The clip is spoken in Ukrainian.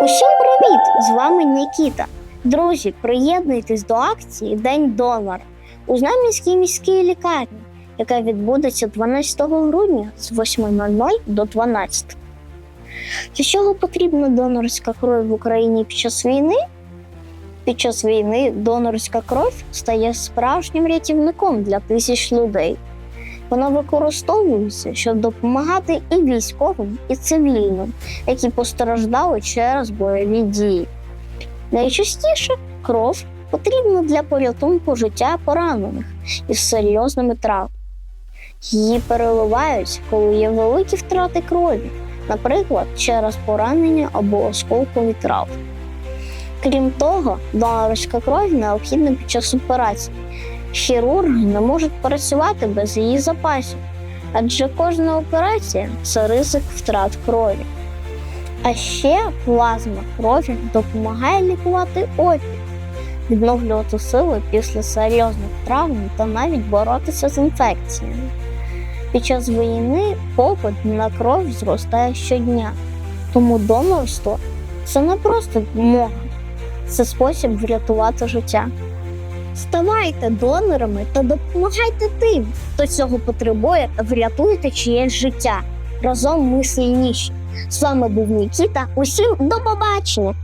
Усім привіт! З вами Нікіта. Друзі, приєднуйтесь до акції День донора у Знам'янській міській лікарні, яка відбудеться 12 грудня з 8.00 до 12. Для чого потрібна донорська кров в Україні під час війни? Під час війни донорська кров стає справжнім рятівником для тисяч людей. Вона використовується, щоб допомагати і військовим, і цивільним, які постраждали через бойові дії. Найчастіше кров потрібна для порятунку життя поранених із серйозними травмами. Її переливають, коли є великі втрати крові, наприклад, через поранення або осколкові травми. Крім того, донорська кров необхідна під час операцій. Хірурги не можуть працювати без її запасів, адже кожна операція це ризик втрат крові. А ще плазма крові допомагає лікувати опір, відновлювати сили після серйозних травм та навіть боротися з інфекціями. Під час війни попит на кров зростає щодня, тому донорство це не просто допомога, це спосіб врятувати життя. Ставайте донорами та допомагайте тим, хто цього потребує, та врятуйте чиєсь життя. Разом ми сильніші. З вами був Нікіта. Усім до побачення!